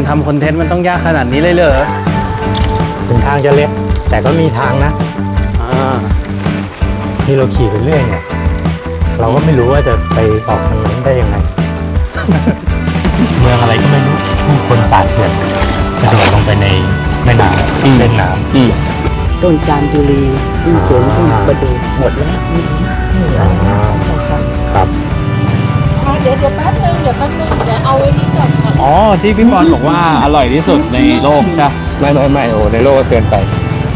การทำคอนเทนต์มันต้องยากขนาดนี้เลยเหรอถึงทางจะเล็กแต่ก็มีทางนะอ่าที่เราขี่ไปเรื่อยเนี่ยเราก็ไม่รู้ว่าจะไปออกทางนั้นได้ยังไง เมืองอะไรก็ไม่รู้ผู้คนปาดเถื่อนกระโดดลงไปในแม่น้ำเล่นน้อืมต้นจามจุรีต้นสวนต้นประดูหมดแล้วไม่เหลือไม่เหลือแล้วต้องการำครับ เดี๋ยวเดี๋ยวแป๊บนึงเดี๋ยวแป๊บนึง อนค่ะอ๋อที่พี่บอลบอกว่าอร่อยที่สุดในโลกใช่ปะไม่ไม่ไม่โอ้ในโลกก็เกินไป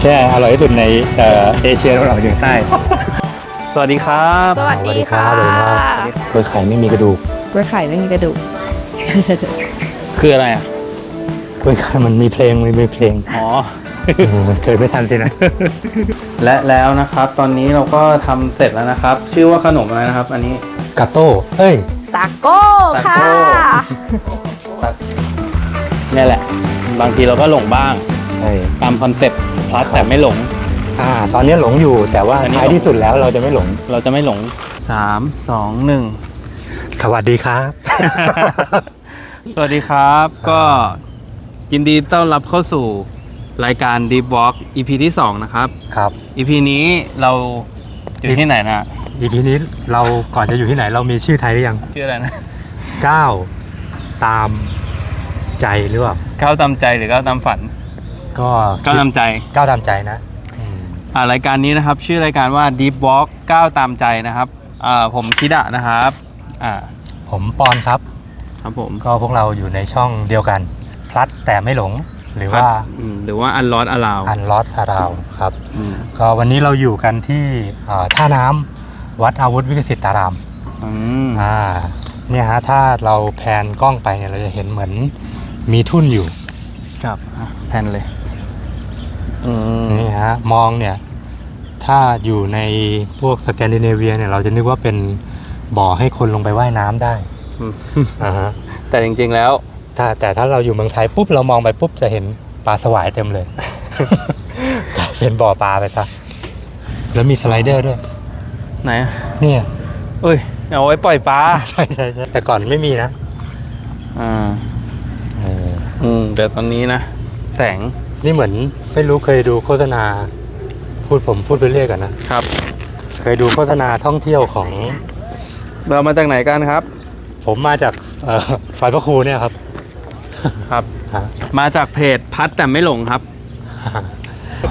แค่อร่อยที่สุดในเอ่อเอเชียตะวันออกเฉียงใต้ สวัสดีครับสวัสดีค่ะสวัสดีครับกล้วยไข่ไม่มีกระดูกกล้วยไข่ไม่มีกระดูก คืออะไรอะกล้วยไข่มันมีเพลงมันมีเพลงอ๋อเออเคยไม่ทันสินะ และแล้วนะครับ ตอนนี้เราก็ทำเสร็จแล้วนะครับ ชื่อว่าขนมอะไรนะครับ อันนี้กาโต้เอ้ยตาโก้ค่ะ ตาโก้เนี่ยแหละ บางทีเราก็หลงบ้าง ใช่ ตามคอนเซ็ปต์พลัดแต่ไม่หลง อ่า ตอนนี้หลงอยู่แต่ว่าอันนี้ท้ายที่สุดแล้วเราจะไม่หลง เราจะไม่หลงสามสองหนึ่ง สวัสดีครับ สวัสดีครับ ก็ยินดีต้อนรับเข้าสู่รายการ Deep Walk EP ที่ 2 นะครับ ครับ EP นี้เราอยู่ที่ไหนนะ EP นี้เราก่อนจะอยู่ที่ไหนเรามีชื่อไทยหรือยังชื่ออะไรนะก้าว ตามใจหรือเปล่าก้าวตามใจหรือก้าวตามฝันก็ก้าวตามใจก้าวตามใจนะอืมอ่ารายการนี้นะครับ ชื่อรายการว่า Deep Walk ก้าวตามใจนะครับอ่าผมคิดะนะครับอ่าผมปอนครับ ครับผมก็พวกเราอยู่ในช่องเดียวกัน พลัดแต่ไม่หลง หรือว่าอืมหรือว่าอันลอ a อลาวอันลอสซาราวครับ ก็วันนี้เราอยู่กันที่อ่าท่าน้ำวัดอาวุธวิกษิตตารามอืมอ่า เนี่ยฮะถ้าเราแพนกล้องไปเนี่ยเราจะเห็นเหมือนมีทุ่นอยู่ครับอะแผ่นเลยอืมนี่ฮะมองเนี่ยถ้าอยู่ในพวกสแกนดิเนเวียเนี่ยเราจะนึกว่าเป็นบ่อให้คนลงไปว่ายน้ำได้อืมอ่าฮะแต่จริงๆแล้ว ถ้าแต่ถ้าเราอยู่เมืองไทยปุ๊บเรามองไปปุ๊บจะเห็นปลาสวายเต็มเลยกลายเป็นบ่อปลาไปซะแล้วมีสไลเดอร์ด้วย ไหนอะเนี่ยเอ้ย เอาไว้ปล่อยปลาใช่ใช่ใช่แต่ก่อนไม่มีนะอ่าเอออืมแต่ตอนนี้นะ แสงนี่เหมือนไม่รู้เคยดูโฆษณา พูดผมพูดไปเรื่อยก่อนนะครับ เคยดูโฆษณาท่องเที่ยวของ เรามาจากไหนกันครับ ผมมาจากเอ่อฝายพระครูเนี่ยครับ ครับ ฮะ มาจากเพจพัดแต่ไม่หลงครับ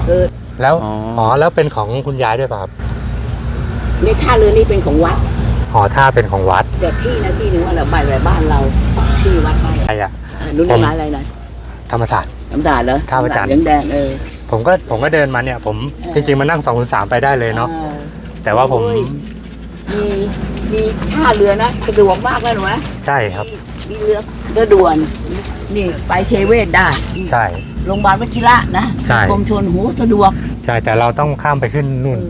เกิดแล้วอ๋ออ๋ อ๋อแล้วเป็นของคุณยายด้วยป่ะครับนี่ท่าเรือนี่เป็นของวัด อ๋อถ้าเป็นของวัดแต่ที่นะที่หนึงว่าเราบ้านไว้บ้านเราที่วัดไปใครอะอ่านุ่นผมร้านอะไรนะธรรมศาสตร์ น้ำตาลเหรอท่าพระจันทร์น้ำแดงๆเออ ผมก็ผมก็เดินมาเนี่ย ผมเออจริงๆมานั่งสองคูณสามไปได้เลยเนาะออ แต่ว่าผมโอ้ย มีมีท่าเรือนะสะดวกมากเลยหนูนะใช่ครับ มีเรือเรือด่วน นี่ไปเทเวศได้ใช่ โรงพยาบาลวชิระนะใช่ กรมชนหูสะดวกใช่แต่เราต้องข้ามไปขึ้นนู่น เอ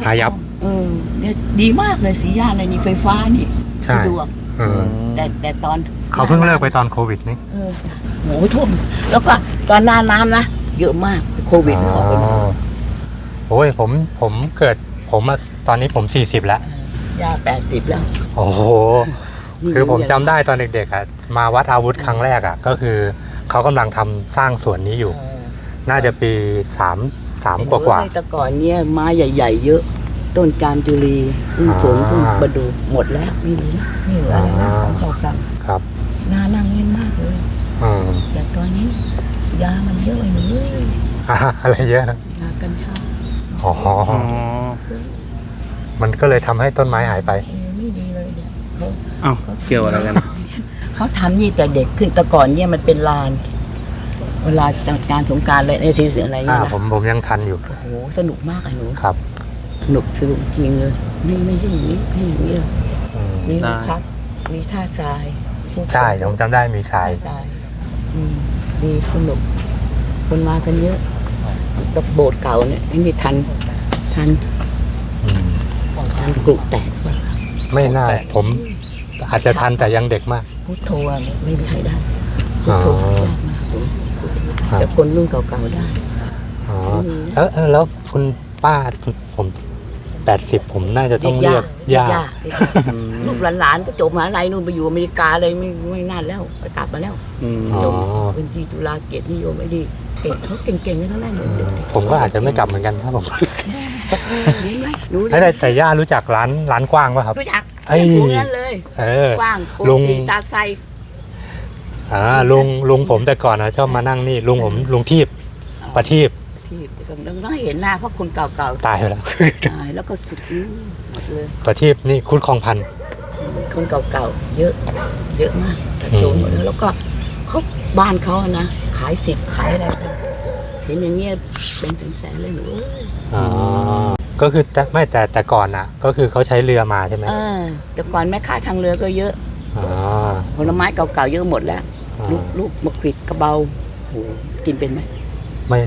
อพายัพเออเนี่ยดีมากเลยสีย่านเลยนี่ไฟฟ้านี่ใช่ สะดวกเออแต่แต่ตอนเขาเพิ่งเลิกไปตอนโควิดนี่เออโหท่วมแล้วก็ตอนหน้าน้ำนะเยอะมากโควิดอ๋ออกไปหมดอโอ้ยผมผมเกิดผมมาตอนนี้ผม 40 แล้วยาแปดสิบแล้วโอ้โห นี่คือผมจำได้ตอนเด็กๆอะมาวัดอาวุธครั้งแรกอะ ก็คือเขากำลังทำสร้างสวนนี้อยู่ เออน่าจะปีสามสามกว่ากว่าเออแต่ก่อนเนี่ยไม้ใหญ่ ๆ เยอะ ต้นจามจุรีต้นสนอ่าต้นประดูหมดแล้วไม่มีแล้วไม่เหลืออะไรแล้วอ่าของเก่ากันครับน่านั่งเล่นมากเลยอืมแต่ตอนนี้ยามันเยอะเลยเว้ยอะไรเยอะนะยากัญชาอ๋ออ๋อมันก็เลยทำให้ต้นไม้หายไปเออไม่ดีเลยเนี่ยเขาเอ้าเกี่ยวอะไรกันเขาทำนี่แต่เด็กขึ้นแต่ก่อนเนี่ยมันเป็นลาน เวลาจัดการสงกรารอะไรในทีเสืออะไรอ่าเนี่ยนะผมผมยังทันอยู่โอ้โหสนุกมากอะหนูครับ สนุกสนุกจริงเลยไม่ไม่ใช่อย่างนี้ไม่อย่างนี้หรอกอืมมีได้พักมีท่าทรายใช่ผมจำได้มีทราย ท่าทรายอืมดีสนุก คนมากันเยอะตบโบสถ์เก่าเนี่ยนี่ทันทันอืมทันกรุแตกว่ะไม่น่าผม อาจจะทันแต่ยังเด็กมาก พุทโธอะไม่มีใครได้พุทโธอ๋อยากมากครับ แต่คนรุ่นเก่าๆได้ อ๋อแล้วเออแล้วคุณป้าผม 80 ผมน่าจะต้องเรียกย่าลูกหลานๆก็จบมหาลัยนู่นไปอยู่อเมริกาเลยไม่ไม่นานแล้วไปกลับมาแล้วอืมอ๋อจบเป็นที่จุฬาเกียรตินิยมไม่ดีเก่งเขาเก่งๆกันทั้งนั้นเลยเด็กผมก็อาจจะไม่กลับเหมือนกันถ้าผมๆรู้ไหมรู้แต่แต่ย่ารู้จักร้านร้านกว้างป่ะครับ รู้จักไอ้ รู้นั้นเลย เออ กว้างโกลุง ตีตาไซอ่าลุงลุงผมแต่ก่อนนะชอบมานั่งนี่ลุงผมลุงทีบประทีบ ที่ต้องต้องให้เห็นหน้าเพราะคนเก่าตายไปแล้วๆตายแล้วก็สุดอื้อหมดเลยประทีบนี่คุดคลองพันคนเก่าๆเยอะ เยอะมากแต่อืมโดนหมดแล้วแล้วก็เขาบ้านเขาอะนะขายสิบขายอะไรกันเห็นอย่างเงี้ยเป็นถึงแสนเลยหนูเอ้ยอ๋อก็คือแต่ไม่แต่แต่ก่อนอะ ก็คือเขาใช้เรือมาใช่ไหมเออแต่ก่อนแม่ค้าทางเรือก็เยอะอ๋อผลไม้เก่าๆเยอะหมดแล้วอ๋อลูกลูกมะขวิดกระเบาโหกินเป็นไหม ไม่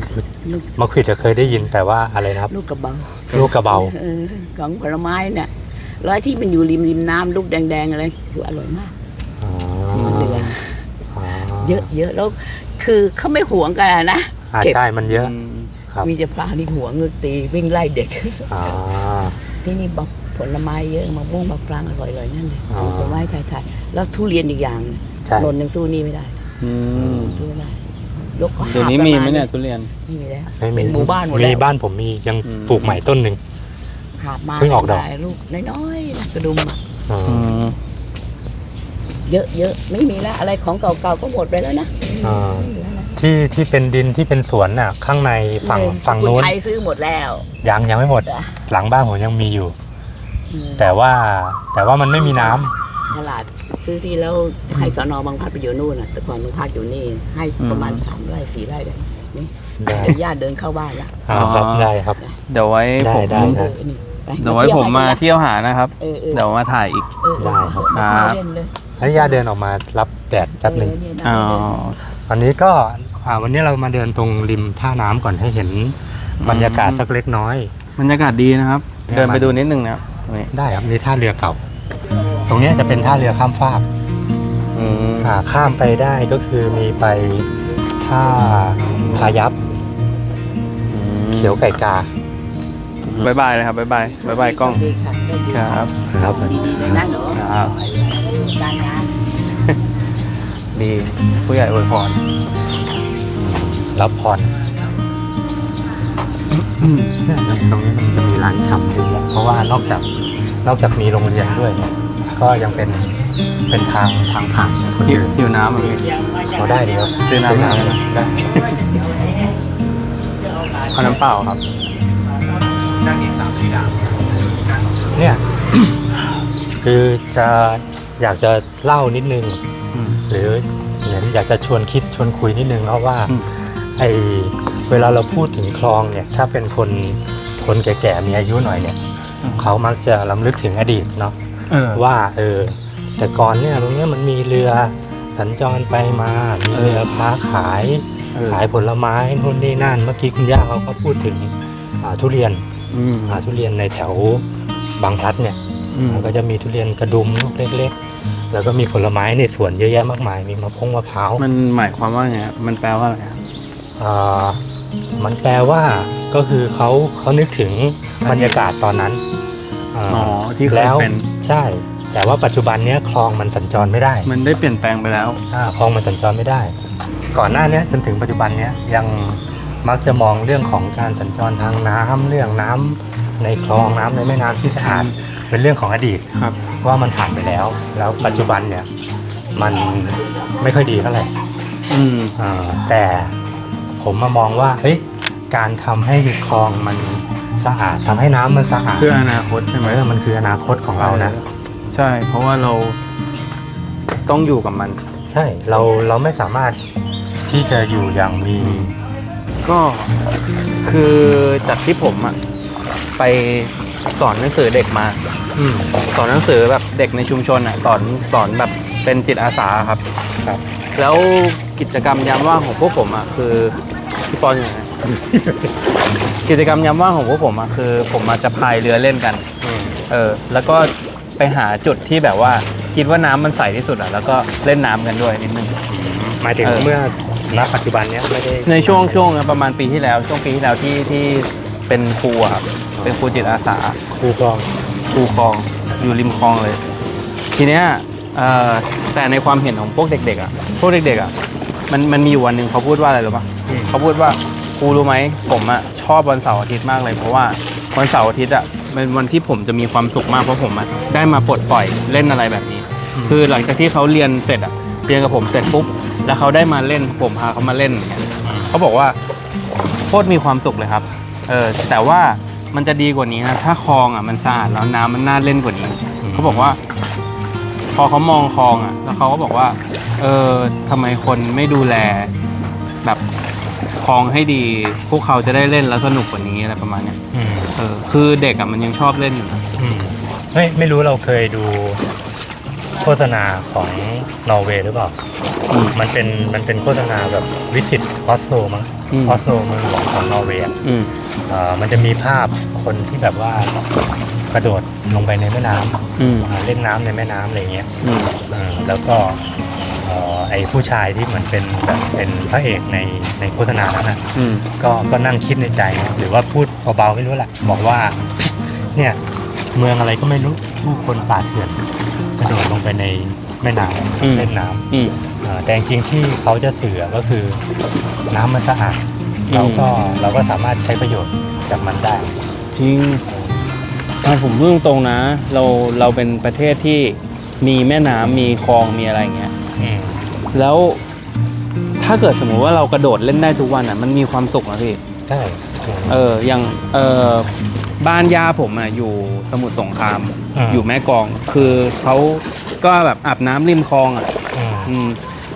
ลูกมะขวิดจะเคยได้ยินแต่ว่าอะไรนะครับ ลูกกระเบาลูกกระเบาเออของผลไม้เนี่ยร้อยที่มันอยู่ริมริมน้ำลูกแดงๆอะไรคืออร่อยมากอ๋อเดือนอ๋อเยอะเยอะแล้วคือเขาไม่หวงกันอะนะอ่าเก็บใช่มันเยอะครับมีแต่พระนี่หวงเงือตีวิ่งไล่เด็กอ๋อที่นี่บอกผลไม้เยอะมะม่วงมะปรางอร่อยๆนั่นเลยอ๋อผลไม้ไทยๆแล้วทุเรียนอีกอย่างหนึ่งใช่นนท์ยังสู้นี่ไม่ได้อืมสู้ไม่ได้ ยกก็เดี๋ยวนี้มีไหมเนี่ยทุเรียน ไม่มีแล้วไม่มีเป็นหมู่บ้านหมดมีแล้วบ้านผมมียังอืม ปลูกใหม่ต้นหนึ่ง หาบมาเพิ่งออกดอกได้ลูกน้อยๆกระดุมอะอ๋ออืมเยอะเยอะไม่มีแล้วอะไรของเก่าๆก็หมดไปแล้วนะอ่าไม่เหลือแล้วที่ที่เป็นดินที่เป็นสวนน่ะ ข้างในฝั่งเลยฝั่งคุณนู้นไทยซื้อหมดแล้ว ยังยังไม่หมดจ้ะหลังบ้านผมยังมีอยู่ อืมแต่ว่าแต่ว่ามันไม่มีน้ำ ตลาดซื้อที่แล้วให้สอนอบางพลัดไปอยู่นู่นน่ะแต่ก่อนบางพลัดอยู่นี่ ให้ประมาณสามไร่สี่ไร่ได้นี่ได้ เดี๋ยวญาติเดินเข้าบ้านละอ่าครับได้ครับ เดี๋ยวไว้ได้ผมได้เออนี่ไปเดี๋ยวไว้ผมมาเที่ยวหานะครับ เออเออเดี๋ยวมาถ่ายอีก เออเออได้ครับ ครับ เล่นเลยแล้วย่าเดินออกมารับแดดแป๊บหนึ่งเออเนี่ยนะอ๋อวันนี้ก็อ่าวันนี้เรามาเดินตรงริมท่าน้ำก่อนให้เห็นบรรยากาศสักเล็กน้อย บรรยากาศดีนะครับเนี่ยเดินไปดูนิดนึงนะครับตรงนี้ได้ครับนี่ท่าเรือเก่า ตรงเนี้ยจะเป็นท่าเรือข้ามฟากอืมอ่าข้ามไปได้ก็คือมีไปท่าพายัพเขียวไก่กาบายบายเลยครับบายบายบายบายกล้องดีค่ะได้ดีครับครับดีๆเลยนะหนูครับการงานดีผู้ใหญ่อวยพรรับพรเนี่ยตรงนี้มันจะมีร้านชำด้วยเพราะว่านอกจากนอกจากมีโรงเรียนด้วยเนี่ย ก็ยังเป็นเป็นทางทางผ่านคนหิวอื่นหิวน้ำอะพี่เราได้ดีครับซื้อน้ำหน่อยได้เอาน้ำเปล่าครับ เนี่ย คือจะอยากจะเล่านิดนึง อืม หรือเหมือนอยากจะชวนคิดชวนคุยนิดนึงเพราะว่าอืม ไอเวลาเราพูดถึงคลองเนี่ย ถ้าเป็นคนคนแก่ๆมีอายุหน่อยเนี่ย เขามักจะล้ำลึกถึงอดีตเนาะ เออ ว่าเออ แต่ก่อนเนี่ยตรงเนี้ยมันมีเรือสัญจรไปมามีเรือค้าขาย เออขายผลไม้นู่นนี่นั่นเมื่อกี้คุณย่าเขาก็พูดถึงอ่าทุเรียนอืมอ่าทุเรียนในแถวบางพลัดเนี่ย อืมมันก็จะมีทุเรียนกระดุมลูกเล็กๆ แล้วก็มีผลไม้ในสวนเยอะแยะมากมาย มีมะพร้งมะพร้าวมันหมายความว่าไงครับมันแปลว่าอะไรครับ อ่ามันแปลว่าก็คือเขาเขานึกถึงบรรยากาศตอนนั้น อ่าอ๋อที่เคยแล้วเป็นใช่ แต่ว่าปัจจุบันเนี้ยคลองมันสัญจรไม่ได้มันได้เปลี่ยนแปลงไปแล้ว อ่าคลองมันสัญจรไม่ได้ ก่อนหน้าเนี้ยจนถึงปัจจุบันเนี้ยยังมักจะมองเรื่องของการสัญจรทางน้ำเรื่องน้ำในคลองน้ำในแม่น้ำที่สะอาดเป็นเรื่องของอดีต ครับ ว่ามันผ่านไปแล้ว แล้วปัจจุบันเนี่ยมันไม่ค่อยดีเท่าไหร่อืม อ่าแต่ผมมามองว่าเฮ้ยการทำให้คลองมัน สะอาดทำให้น้ำมันสะอาดเพื่ออนาคตใช่ไหม เออมันคืออนาคตของเรานะ ใช่ เพราะว่าเราต้องอยู่กับมัน ใช่เราเราไม่สามารถที่จะอยู่อย่างมีก็คือจากที่ผมอะไปสอนหนังสือเด็กมา อืม สอนหนังสือแบบเด็กในชุมชนอะสอนสอนแบบเป็นจิตอาสาครับ ครับ แล้วกิจกรรมยามว่างของพวกผมอะคือพี่ปอนอยู่ไหน กิจกรรมยามว่างของพวกผมอะคือ ผมอาจจะพายเรือเล่นกันอืมเออ แล้วก็ไปหาจุดที่แบบว่าคิดว่าน้ำมันใสที่สุดอะแล้วก็เล่นน้ำกันด้วยนิดนึง หมายถึงเออเมื่อณปัจจุบันเนี้ยไม่ได้ในช่วงช่วงประมาณปีที่แล้ว ช่วงปีที่แล้วที่ที่เป็นครูอะครับ เป็นครูจิตอาสา ครูกองครูคลองอยู่ริมคลองเลย ทีเนี้ยเอ่อแต่ในความเห็นของพวกเด็กๆอะพวกเด็กๆอะมันมันมีอยู่วันหนึ่งเขาพูดว่าอะไรรู้ปะเขาพูดว่า ครูรู้ไหมผมอะชอบวันเสาร์อาทิตย์มากเลยเพราะว่าวันเสาร์อาทิตย์อะเป็นวันที่ผมจะมีความสุขมากเพราะผมอะได้มาปลดปล่อยเล่นอะไรแบบนี้ คือหลังจากที่เขาเรียนเสร็จอะเรียนกับผมเสร็จปุ๊บแล้วเขาได้มาเล่นผมพาเขามาเล่นเงี้ยเขาบอกว่าโคตรมีความสุขเลยครับเออแต่ว่ามันจะดีกว่านี้นะถ้าคลองอะมันสะอาดแล้วน้ำมันน่าเล่นกว่านี้เขาบอกว่า พอเขามองคลองอะ แล้วเขาก็บอกว่า เออทำไมคนไม่ดูแลแบบ องให้ดี พวกเขาจะได้เล่นแล้วสนุกกว่านี้อะไรประมาณเนี้ยอืมเออคือเด็กอะมันยังชอบเล่นอยู่นะอืมไม่ไม่รู้เราเคยดูโฆษณาของนอร์เวย์หรือเปล่า อืม มันเป็นมันเป็นโฆษณาแบบวิสิตออสโลมั้งอืม ออสโลเมืองหลวงของนอร์เวย์อะอืมเอ่อมันจะมีภาพคนที่แบบว่ากระโดดลงไปในแม่น้ำอืมอ่าเล่นน้ำในแม่น้ำอะไรเงี้ยอืม เออแล้วก็เอ่อ ไอผู้ชายที่เหมือนเป็นแบบเป็นพระเอกในในโฆษณานั้นนะอืม ก็ก็นั่งคิดในใจนะหรือว่าพูดเบาๆไม่รู้แหละบอกว่า เนี่ยเมืองอะไรก็ไม่รู้ผู้คนป่าเถื่อนกระโดดลงไปในแม่น้อืมำเล่นน้ำ อืม เอ่อแต่จริงๆที่เขาจะสื่อก็คือน้ำมันสะอาดอืม เราก็เราก็สามารถใช้ประโยชน์จากมันได้ จริงอะผมพูดตรงๆนะ เราเราเป็นประเทศที่มีแม่น้ำมีคลองมีอะไรอย่างเงี้ย อืมแล้วถ้าเกิดสมมติว่าเรากระโดดเล่นได้ทุกวันอะ มันมีความสุขนะพี่ ใช่อืมเอออย่างเออบ้านย่าผมอะอยู่สมุทรสงครามอ่าอยู่แม่กลอง คือเขาก็แบบอาบน้ำริมคลองอะ อืมอืม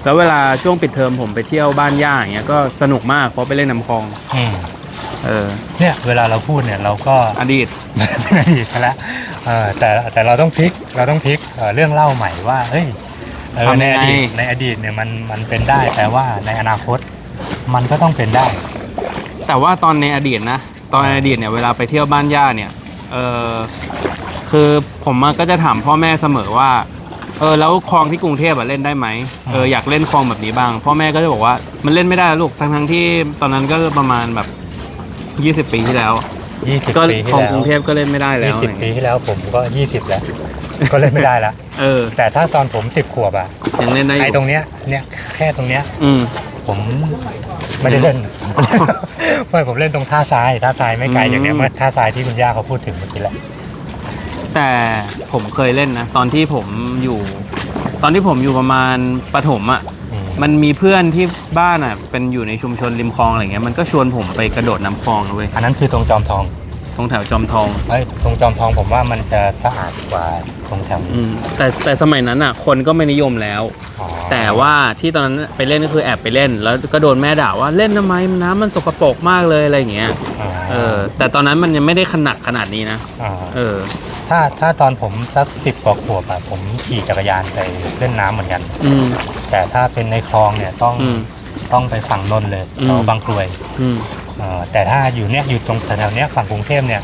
แล้วเวลาช่วงปิดเทอมผมไปเที่ยวบ้านย่าอย่างเงี้ยก็สนุกมากเพราะไปเล่นน้ำคลอง อืมเออ เนี่ยเวลาเราพูดเนี่ยเราก็ อดีต เป็นอดีตไปแล้วเออแต่แต่เราต้องพลิกเราต้องพลิกเอ่อเรื่องเล่าใหม่ว่าเฮ้ย เออทำในยังอไง ดีตในอดีตเนี่ยมันมันเป็นได้แต่ว่าในอนาคตมันก็ต้องเป็นได้ แต่ว่าตอนในอดีตนะ ตอนในอดีตเนี่ยเวลาไปเที่ยวบ้านย่าเนี่ย เออคือผมอะก็จะถามพ่อแม่เสมอว่า เออแล้วคลองที่กรุงเทพอะเล่นได้ไหมเอออยากเล่นคลองแบบนี้บ้าง พ่อแม่ก็จะบอกว่ามันเล่นไม่ได้ลูกทั้งทั้งๆที่ตอนนั้นก็ประมาณแบบ 20 ปีที่แล้ว 20 ก็ปีคที่ลองแล้วกรุงเทพก็เล่นไม่ได้แล้วอะไร20 ปีเงี้ยที่แล้วผมก็ 20 แล้ว ก็เล่นไม่ได้แล้วเออ แต่ถ้าตอนผม10ขวบอะยังเล่นได้อไอ้ยู่ตรงเนี้ยเนี่ยแค่ตรงเนี้ย อืม ผมไม่ได้เล่นไม่ผมเล่นตรงท่าทรายท่าทรายไม่ไกลอืมอย่างเนี้ยเมื่อท่าทรายที่คุณย่าเขาพูดถึงเมื่อกี้แหละ แต่ผมเคยเล่นนะ ตอนที่ผมอยู่ ตอนที่ผมอยู่ประมาณประถมอะ อืม มันมีเพื่อนที่บ้านอะ เป็นอยู่ในชุมชนริมคลองอะไรเงี้ยมันก็ชวนผมไปกระโดดน้ำคลองนะเว้ยอันนั้นคือตรงจอมทอง ตรงแถวจอมทอง เอ้ยตรงจอมทองผมว่ามันจะสะอาดกว่าตรงแถวนี้อืมแต่แต่สมัยนั้นอะ คนก็ไม่นิยมแล้ว อ๋อแต่ว่าที่ตอนนั้นไปเล่นก็คือแอบไปเล่น แล้วก็โดนแม่ด่าว่าเล่นทำไมน้ำมันสกปรกมากเลยอะไรอย่างเงี้ยอ่าเออ แต่ตอนนั้นมันยังไม่ได้ขนาดขนาดนี้นะอ่าเออ ถ้าถ้าตอนผมสักสิบกว่าขวบอะผมขี่จักรยานไปเล่นน้ำเหมือนกัน อืม แต่ถ้าเป็นในคลองเนี่ยต้องอืม ต้องไปฝั่งนนท์เลยอืมแถวบางกรวย อืมเอ่อแต่ถ้าอยู่เนี่ยอยู่ตรงแถวๆเนี้ยฝั่งกรุงเทพเนี่ย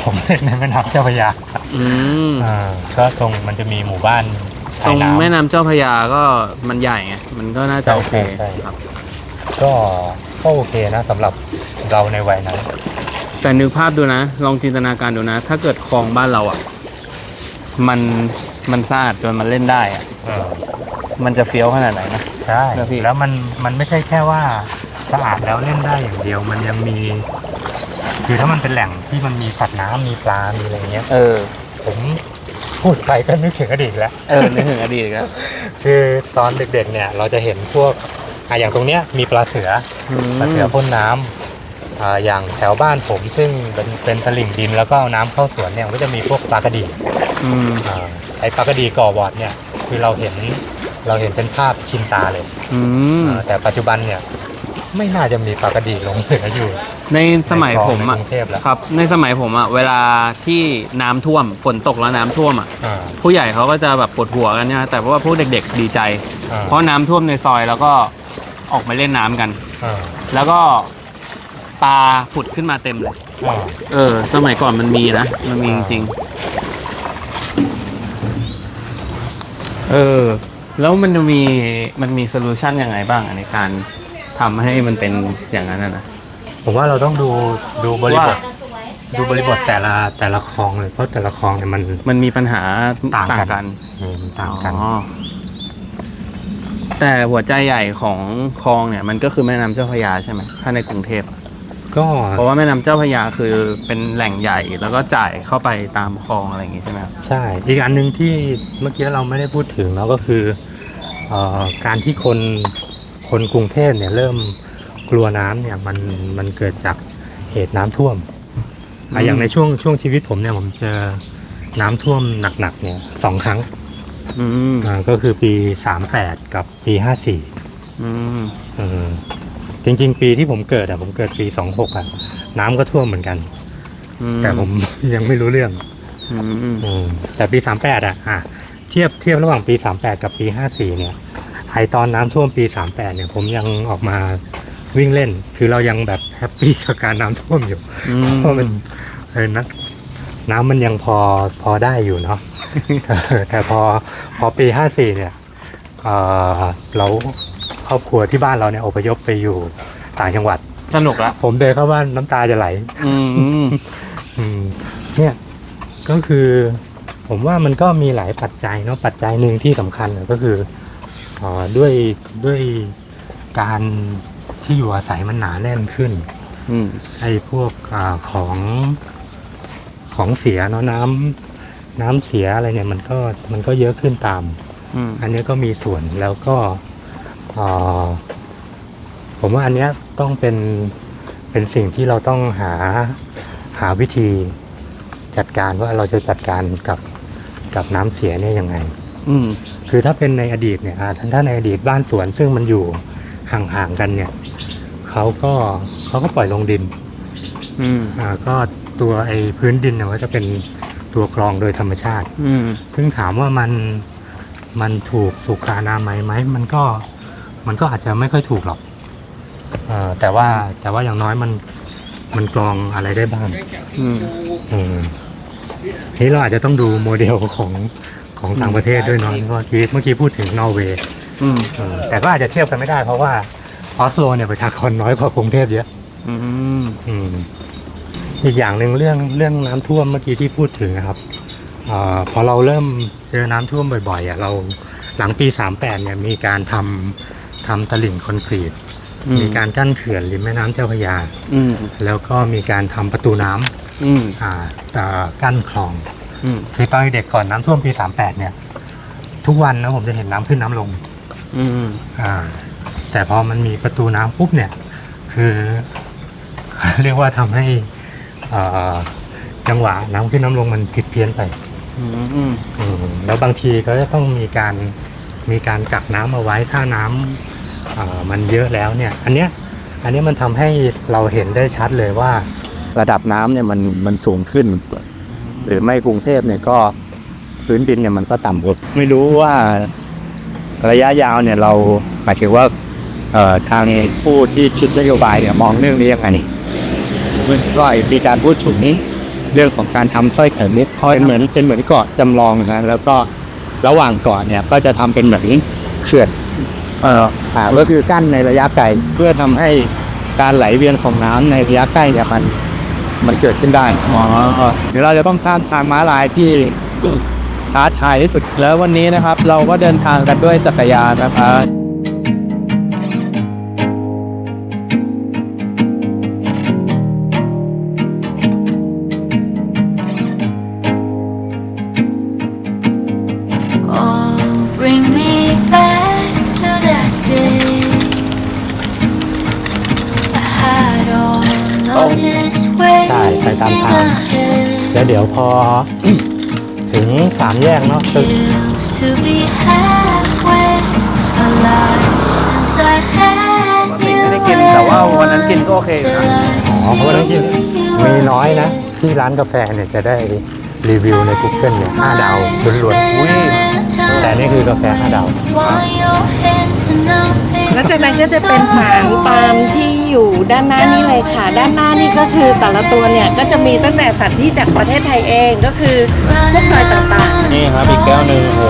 ผมเล่นในแม่น้ำเจ้าพระยาอืมอ่าก็ตรงมันจะมีหมู่บ้านตชารยงน้ำ แม่น้ำเจ้าพระยาก็มันใหญ่ไงมันก็น่าจะใช่โอเคใช่ใช่ ครับ ก็ก็โอเคนะสำหรับเราในวัยนั้น แต่นึกภาพดูนะ ลองจินตนาการดูนะ ถ้าเกิดคลองบ้านเราอะ มันมันสะอาดจนมันเล่นได้อะเออมันจะเฟี้ยวขนาดไหนนะ ใช่แล้วพี่ แล้วมันมันไม่ใช่แค่ว่า สะอาดแล้วเล่นได้อย่างเดียว มันยังมี คือถ้ามันเป็นแหล่งที่มันมีสัตว์น้ำมีปลา มีอะไรเงี้ย เออ ผมพูดไปก็นึกถึงอดีตแล้ว เออนึกถึงอดีตอีกแล้วคือตอนเด็กๆเนี่ยเราจะเห็นพวกอะอย่างตรงเนี้ยมีปลาเสือปลาเสือพ่นน้ำอ่าอย่างแถวบ้านผมซึ่งเป็นเป็นตลิ่งดินแล้วก็เอาน้ำเข้าสวนเนี่ยมันก็จะมีพวกปลากระดีอืมอ่าไอปลากระดีก่อบอดเนี่ยคือเราเห็นเราเห็นเป็นภาพชินตาเลยอืม อ่าแต่ปัจจุบันเนี่ย ไม่น่าจะมีปลากระดีหลงเหลืออยู่ ในสมัยผมอะในกรุงเทพแล้ว ครับ ในสมัยผมอะเวลาที่น้ำท่วมฝนตกแล้วน้ำท่วมอะ อ่า ผู้ใหญ่เขาก็จะแบบปวดหัวกันเนี่ยแต่ว่าพวกเด็กๆดีใจ อ่า เพราะน้ำท่วมในซอยแล้วก็ออกมาเล่นน้ำกัน อ่าแล้วก็ปลาผุดขึ้นมาเต็มเลย อ่า เออ สมัยก่อนมันมีนะ มันมีจริงๆเออ แล้วมันจะมี มันมีโซลูชันยังไงบ้างอะในการ ทำให้มันเป็นอย่างนั้นอะนะ ผมว่าเราต้องดูดูบริบทว่า ดูบริบทแต่ละแต่ละคลองเลยเพราะแต่ละคลองเนี่ยมัน มันมีปัญหาต่างกันกัน เออมันต่างกัน อ๋อแต่หัวใจใหญ่ของคลองเนี่ย มันก็คือแม่น้ำเจ้าพระยาใช่ไหมถ้าในกรุงเทพอะก็เพราะว่าแม่น้ำเจ้าพระยาคือเป็นแหล่งใหญ่แล้วก็จ่ายเข้าไปตามคลองอะไรอย่างงี้ใช่ไหมครับใช่ อีกอันหนึ่งที่เมื่อกี้เราไม่ได้พูดถึงเนาะก็คือเอ่อการที่คน คนกรุงเทพเนี่ยเริ่มกลัวน้ำเนี่ยมันมันเกิดจากเหตุน้ำท่วมอะอย่างในช่วงช่วงชีวิตผมเนี่ยผมเจอน้ำท่วมหนักๆเนี่ยสองครั้งอืมอ่าก็คือปี 38 กับปี 54อืมเออจริง ๆ ปีที่ผมเกิดอะผมเกิดปี 26อะน้ำก็ท่วมเหมือนกัน อืแต่ผม ยังไม่รู้เรื่อง อืมอืมแต่ปี 38อะอะเทียบเทียบระหว่างปี 38 กับปี 54 เนี่ย ไอตอนน้ำท่วมปี 38 เนี่ย ผมยังออกมาวิ่งเล่น คือเรายังแบบแฮปปี้กับการน้ำท่วมอยู่อืมเพราะมันเออนะน้ำมันยังพอพอได้อยู่เนาะแต่แต่พอพอปี 54 เนี่ยเอ่อเราครอบครัวที่บ้านเราเนี่ยอพยพไปอยู่ต่างจังหวัด สนุกละผมเดินเข้าบ้านน้ำตาจะไหลอืมอืมเนี่ยก็คือ ผมว่ามันก็มีหลายปัจจัยเนาะปัจจัยหนึ่งที่สำคัญก็คือเออ ด้วยด้วยการที่อยู่อาศัยมันหนาแน่นขึ้นอืมไอ้พวกอาของของเสียเนาะน้ำน้ำเสียอะไรเนี่ยมันก็มันก็เยอะขึ้นตาม อืมอันนี้ก็มีส่วนแล้วก็เอ่อผมว่าอันเนี้ยต้องเป็นเป็นสิ่งที่เราต้องหาหาวิธีจัดการว่าเราจะจัดการกับกับน้ำเสียเนี่ยยังไง อืมคือถ้าเป็นในอดีตเนี่ยอ่าถ้าในอดีตบ้านสวนซึ่งมันอยู่ห่างๆกันเนี่ยเขาก็เขาก็ปล่อยลงดินอืมอ่าก็ตัวไอ้พื้นดินเนี่ยก็จะเป็นตัวกรองโดยธรรมชาติ อืมซึ่งถามว่ามันมันถูกสุขานามัยไหมมันก็มันก็อาจจะไม่ค่อยถูกหรอกเออแต่ว่าแต่ว่าอย่างน้อยมันมันกรองอะไรได้บ้างอืมอืมทีนี้เราอาจจะต้องดูโมเดลของ ของต่างประเทศด้วยเนาะเมื่อกี้เมื่อกี้พูดถึงนอร์เวย์อืมเออแต่ก็อาจจะเทียบกันไม่ได้เพราะว่าออสโลเนี่ยประชากรน้อยกว่ากรุงเทพเยอะอืมอืมอีกอย่างหนึ่งเรื่องเรื่องน้ำท่วมเมื่อกี้ที่พูดถึงนะครับอาพอเราเริ่มเจอน้ำท่วมบ่อยๆอะเราหลังปี 38เนี่ยมีการทำทำตลิ่งคอนกรีต มีการกั้นเขื่อนริมแม่น้ำเจ้าพระยา อืมแล้วก็มีการทำประตูน้ำอืมอ่าอ่ากั้นคลอง อืมคือตอนเด็กก่อนน้ำท่วมปี38เนี่ย ทุกวันนะผมจะเห็นน้ำขึ้นน้ำลง อืมอ่า แต่พอมันมีประตูน้ำปุ๊บเนี่ย คือ เรียกว่าทำให้อ่าจังหวะน้ำขึ้นน้ำลงมันผิดเพี้ยนไป อืมอืมอืมแล้วบางทีก็จะต้องมีการมีการกักน้ำเอาไว้ถ้าน้ำอ่ามันเยอะแล้วเนี่ย อันเนี้ยอันเนี้ยมันทำให้เราเห็นได้ชัดเลยว่า ระดับน้ำเนี่ยมันมันสูงขึ้น หรือไม่กรุงเทพเนี่ยก็พื้นดินเนี่ยมันก็ต่ำกว่าไม่รู้ว่าระยะยาวเนี่ยเราหมายถึงว่าเอ่อทางผู้ที่คิดนโยบายเนี่ยมองเรื่องนี้ยังไงมันก็มีการพูดถึงเรื่องของการทำสร้อยเข็มนิดเป็นเหมือนเป็นเหมือนเกาะจำลองนะแล้วก็ระหว่างเกาะเนี่ยก็จะทำเป็นเหมือนเขื่อนเอ่ออ่าก็คือกั้นในระยะไกลเพื่อทำให้การไหลเวียนของน้ำในระยะใกล้เนี่ยมัน มันเกิดขึ้นได้อ๋อเดี๋ยวเราจะต้องข้ามทางม้าลายที่ท้าทายที่สุดแล้ววันนี้นะครับ เราก็เดินทางกันด้วยจักรยานนะครับ แล้วเดี๋ยวพอ ถึงสามแยกเนาะคือ Feels to be halfway alive since I had ปกติ you ไม่ได้กินแต่ว่าวันนั้นกินก็โอเคอยู่นะอ๋อเพราะว่าต้องกินมีน้อยนะ ที่ร้านกาแฟเนี่ยจะได้ รีวิวใน Google เนี่ยห้าดาวล้วนๆอุ้ยแต่นี่คือกาแฟห้าดาวแล้วจากนั้นก็จะเป็นสารปาล์มที่อยู่ด้านหน้านี่เลยค่ะ ด้านหน้านี่ก็คือแต่ละตัวเนี่ยก็จะมีตั้งแต่สัตว์ที่จากประเทศไทยเองก็คือพวกดอยต่างๆ นี่ครับอีกแก้วหนึ่งโห